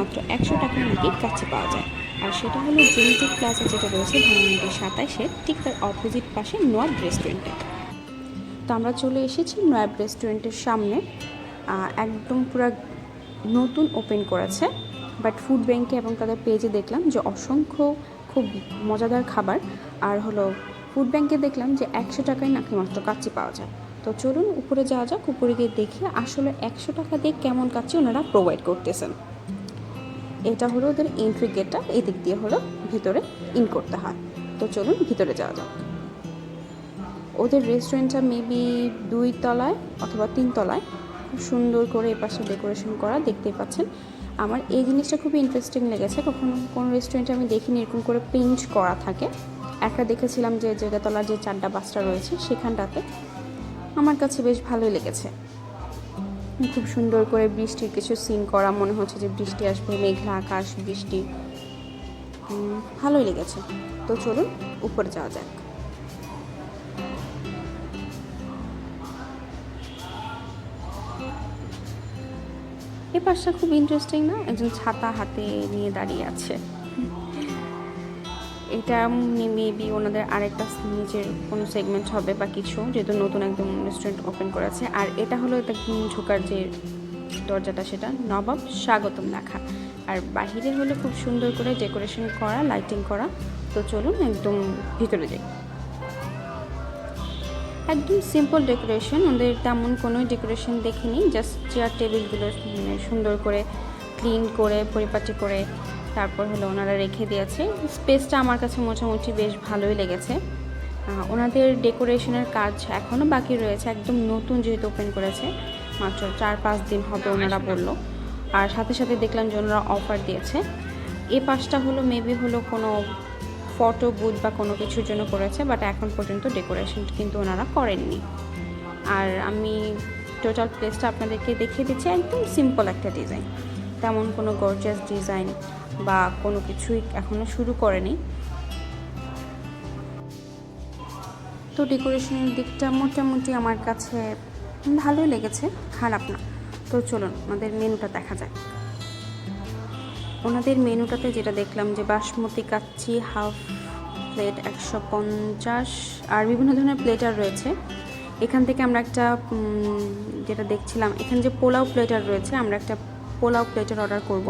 মাত্র একশো টাকার নাকি কাছে পাওয়া যায়। আর সেটা হলো জেনেটিক প্লাজা যেটা রয়েছে ধানমন্ডি সাতাইশে, ঠিক তার অপোজিট পাশে নোয়াব রেস্টুরেন্টে তো আমরা চলে এসেছি নয়াব রেস্টুরেন্টের সামনে। একদম পুরো নতুন ওপেন করেছে। বাট ফুড ব্যাংকে এবং তাদের পেজে দেখলাম যে অসংখ্য খুব মজাদার খাবার। আর হলো ফুড ব্যাংকে দেখলাম যে একশো টাকায় নাকি মাত্র কাচ্চি পাওয়া যায়। তো চলুন উপরে যাওয়া যাক, উপরে গিয়ে দেখি আসলে একশো টাকা দিয়ে কেমন কাচ্চি ওনারা প্রোভাইড করতেছেন। এটা হলো ওদের এন্ট্রি গেটটা এদিক দিয়ে হলো ভিতরে ইন করতে হয়। তো চলুন ভিতরে যাওয়া যাক। ওদের রেস্টুরেন্টটা মেবি দুই তলায় অথবা তিন তলায়। খুব সুন্দর করে এপাশে ডেকোরেশন করা, দেখতেই পাচ্ছেন। আমার এই জিনিসটা খুবই ইন্টারেস্টিং লেগেছে। কখনো কোনো রেস্টুরেন্টে আমি দেখিনি, এরকম করে পেইন্ট করা থাকে। একটা দেখেছিলাম যে জায়গাতলার যে চারটা বাসটা রয়েছে, সেখানটাতে। আমার কাছে বেশ ভালোই লেগেছে। খুব সুন্দর করে বৃষ্টির কিছু সিন করা, মনে হচ্ছে যে বৃষ্টি আসবে, মেঘলা আকাশ, বৃষ্টি। ভালোই লেগেছে। তো চলুন, উপরে যাওয়া যাক। এই পাশটা খুব ইন্টারেস্টিং না? একজন ছাতা হাতে নিয়ে দাঁড়িয়ে আছে। এটা মেবি ওনাদের আরেকটা নিজের কোনো সেগমেন্ট হবে বা কিছু, যেহেতু নতুন একদম রেস্টুরেন্ট ওপেন করেছে। আর এটা হলো একদম ঢোকার যে দরজাটা সেটা, নবাব স্বাগতম লেখা। আর বাহিরে হলো খুব সুন্দর করে ডেকোরেশন করা লাইটিং করা। তো চলুন একদম ভিতরে যাই। একদম সিম্পল ডেকোরেশন ওদের তেমন কোনো ডেকোরেশন দেখিনি জাস্ট চেয়ার টেবিলগুলো সুন্দর করে ক্লিন করে, পরিপাটি করে তারপর হলো ওনারা রেখে দিয়েছে। স্পেসটা আমার কাছে মোটামুটি বেশ ভালোই লেগেছে। ওনাদের ডেকোরেশনের কাজ এখনও বাকি রয়েছে। একদম নতুন যেহেতু ওপেন করেছে মাত্র চার পাঁচ দিন হবে ওনারা বলল। আর সাথে সাথে দেখলাম যে ওনারা অফার দিয়েছে। এ পাশটা হলো মেবি হলো কোনো ফটো বুথ বা কোনো কিছুর জন্য করেছে বাট এখন পর্যন্ত ডেকোরেশন কিন্তু ওনারা করেননি। আর আমি টোটাল প্লেসটা আপনাদেরকে দেখিয়ে দিচ্ছি। একদম সিম্পল একটা ডিজাইন তেমন কোনো গর্জাস ডিজাইন বা কোনো কিছুই এখনও শুরু করেনি। তো ডেকোরেশনের দিকটা মোটামুটি আমার কাছে ভালোই লেগেছে, খারাপ না। তো চলুন, আমাদের মেনুটা দেখা যায় ওনাদের মেনুটাতে যেটা দেখলাম যে বাসমতি, কাচ্চি, হাফ প্লেট একশো পঞ্চাশ, আর বিভিন্ন ধরনের প্লেটার রয়েছে। এখান থেকে আমরা একটা যেটা দেখছিলাম, এখানে যে পোলাও প্লেটার রয়েছে, আমরা একটা পোলাও প্লেটার অর্ডার করব।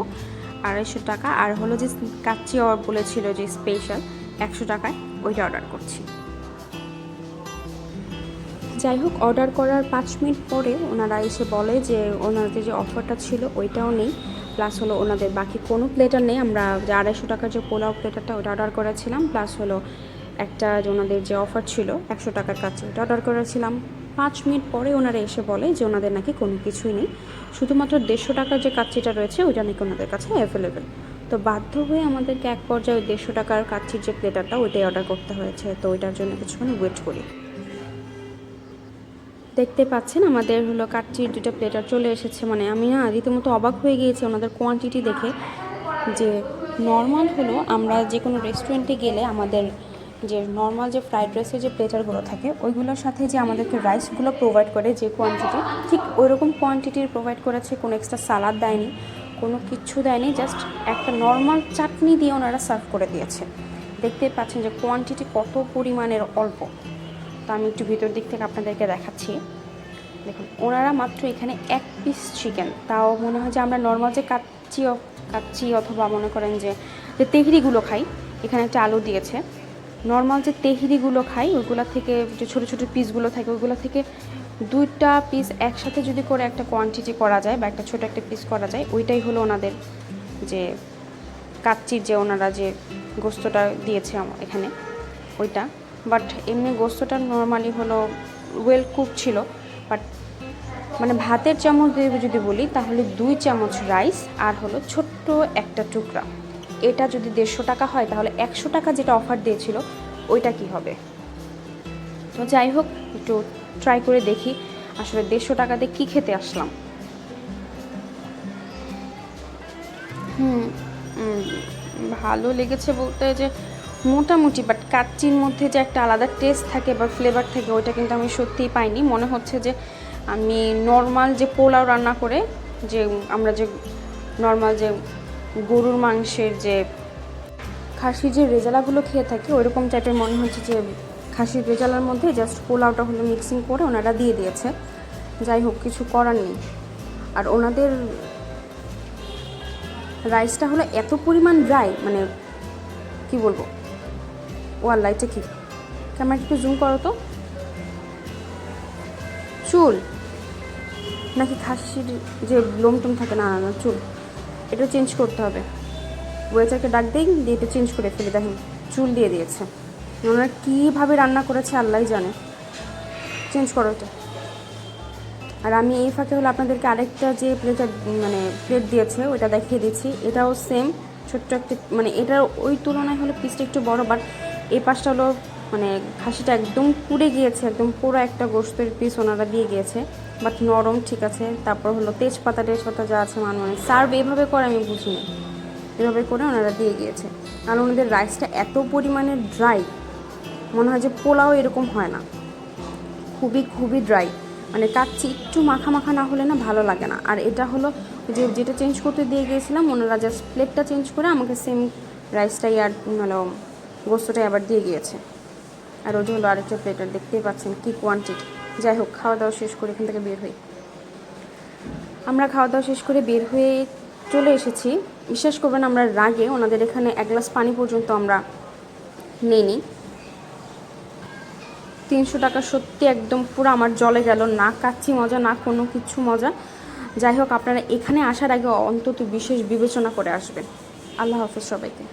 আড়াইশো টাকা। আর হলো যে কাচ্চি অর্ডার বলেছিল যে স্পেশাল একশো টাকায়, ওইটা অর্ডার করছি। যাই হোক, অর্ডার করার পাঁচ মিনিট পরে ওনারা এসে বলে যে ওনাদের যে অফারটা ছিল ওইটাও নেই। প্লাস হলো ওনাদের বাকি কোনো প্লেটার নেই। আমরা যে আড়াইশো টাকার যে পোলাও প্লেটারটা ওটা অর্ডার করেছিলাম। প্লাস হলো একটা যে ওনাদের যে অফার ছিল, একশো টাকার কাছে ওটা অর্ডার করেছিলাম। পাঁচ মিনিট পরে ওনারা এসে বলে যে ওনাদের নাকি কোনো কিছুই নেই। শুধুমাত্র দেড়শো টাকার যে কাচ্চিটা রয়েছে, ওইটা নাকি ওনাদের কাছে অ্যাভেলেবেল তো বাধ্য হয়ে আমাদেরকে এক পর্যায়ে ওই দেড়শো টাকার কাচ্চির যে প্লেটারটা ওইটাই অর্ডার করতে হয়েছে। তো ওইটার জন্য কিছুক্ষণ ওয়েট করি। দেখতে পাচ্ছেন, আমাদের হলো কাচ্চির দুটো প্লেটার চলে এসেছে। মানে আমি না রীতিমতো অবাক হয়ে গিয়েছি ওনাদের কোয়ান্টিটি দেখে। যে নর্মাল হলো আমরা যে কোনো রেস্টুরেন্টে গেলে আমাদের যে নর্মাল যে ফ্রাইড রাইসের যে প্লেটারগুলো থাকে, ওইগুলোর সাথে যে আমাদেরকে রাইসগুলো প্রোভাইড করে যে কোয়ান্টিটি ঠিক ওইরকম কোয়ান্টিটির প্রোভাইড করেছে, কোনো এক্সট্রা সালাদ দেয়নি, কোনো কিচ্ছু দেয়নি জাস্ট একটা নর্মাল চাটনি দিয়ে ওনারা সার্ভ করে দিয়েছে। দেখতে পাচ্ছেন যে কোয়ান্টিটি কত পরিমাণের অল্প। তো আমি একটু ভিতর দিক থেকে আপনাদেরকে দেখাচ্ছি। দেখুন, ওনারা মাত্র এখানে এক পিস চিকেন তাও মনে হয় যে আমরা নর্মাল যে কাচ্চি কাচ্চি অথবা মনে করেন যে তেহরিগুলো খাই, এখানে একটা আলু দিয়েছে। নর্মাল যে তেহিরিগুলো খাই ওইগুলো থেকে যে ছোটো ছোটো পিসগুলো থাকে ওইগুলো থেকে দুইটা পিস একসাথে যদি করে একটা কোয়ান্টিটি করা যায় বা একটা ছোটো একটা পিস করা যায়, ওইটাই হলো ওনাদের যে কাচ্চির যে ওনারা যে গোস্তটা দিয়েছে এখানে, ওইটা। বাট এমনি গোস্তটা নর্মালি হলো ওয়েল কুক ছিল। বাট মানে ভাতের চামচ দিয়ে যদি বলি, তাহলে দুই চামচ রাইস আর হলো ছোট্ট একটা টুকরা। এটা যদি দেড়শো টাকা হয়, তাহলে একশো টাকা যেটা অফার দিয়েছিল, ওইটা কি হবে? তো যাই হোক, একটু ট্রাই করে দেখি, আসলে দেড়শো টাকাতে কী খেতে আসলাম। হুম ভালো লেগেছে বলতে যে মোটামুটি বাট কাচ্চির মধ্যে যে একটা আলাদা টেস্ট থাকে বা ফ্লেভার থাকে, ওইটা কিন্তু আমি সত্যিই পাইনি। মনে হচ্ছে যে আমি নর্মাল যে পোলাও রান্না করে, যে আমরা যে নর্মাল যে গরুর মাংসের যে খাসির যে রেজালাগুলো খেয়ে থাকি, ওইরকম টাইপের মনে হচ্ছে যে খাসির রেজালার মধ্যে জাস্ট পোলাওটা হলো মিক্সিং করে ওনারা দিয়ে দিয়েছে। যাই হোক, কিছু করার নেই। আর ওনাদের রাইসটা হলো এত পরিমাণ ড্রাই মানে কি বলব? ও আর লাইটটা কি? ক্যামেরা একটু জুম করো তো। চুল? নাকি খাসির যে লোম টোম থাকে না না, চুল? এটা চেঞ্জ করতে হবে। ওয়েটারকে ডাক দেই, দিয়ে এটা চেঞ্জ করে ফেলে, দেখেন, চুল দিয়ে দিয়েছে। ওনারা কীভাবে রান্না করেছে আল্লাহ জানে। চেঞ্জ করো এটা। আর আমি এই ফাঁকে হলো আপনাদেরকে আরেকটা যে প্লেটার মানে প্লেট দিয়েছে ওটা দেখিয়ে দিচ্ছি। এটাও সেম ছোট্ট একটা মানে এটার ওই তুলনায় হলো পিসটা একটু বড় বাট এই পাশটা হলো মানে খাসিটা একদম পুড়ে গিয়েছে, একদম পুরো একটা গোস্তের পিস ওনারা দিয়ে গিয়েছে। বাট নরম, ঠিক আছে। তারপর হলো তেজপাতা টেজপাতা যা আছে মান মানে সার্ভ এইভাবে করে আমি বুঝিনি। এভাবে করে ওনারা দিয়ে গিয়েছে। আর ওনাদের রাইসটা এত পরিমাণে ড্রাই মনে হয় যে পোলাও এরকম হয় না। খুবই খুবই ড্রাই মানে কাচ্চি একটু মাখা মাখা না হলে না ভালো লাগে না। আর এটা হলো যে যেটা চেঞ্জ করতে দিয়ে গিয়েছিলাম, ওনারা জাস্ট প্লেটটা চেঞ্জ করে আমাকে সেম রাইসটাই আর মানে গোস্তটাই আবার দিয়ে গিয়েছে। আর ওটা হলো আরেকটা প্লেটার দেখতেই পাচ্ছেন কী কোয়ান্টিটি যাই হোক, খাওয়া দাওয়া শেষ করে এখান থেকে বের হই। আমরা খাওয়া দাওয়া শেষ করে বের হয়ে চলে এসেছি। বিশ্বাস করবেন আমরা রাগে ওনাদের এখানে এক গ্লাস পানি পর্যন্ত আমরা নিইনি। তিনশো টাকা সত্যি একদম পুরো আমার জলে গেল, না কাচ্ছি মজা, না কোনো কিছু মজা। যাই হোক, আপনারা এখানে আসার আগে অন্তত বিশেষ বিবেচনা করে আসবেন। আল্লাহ হাফেজ সবাইকে।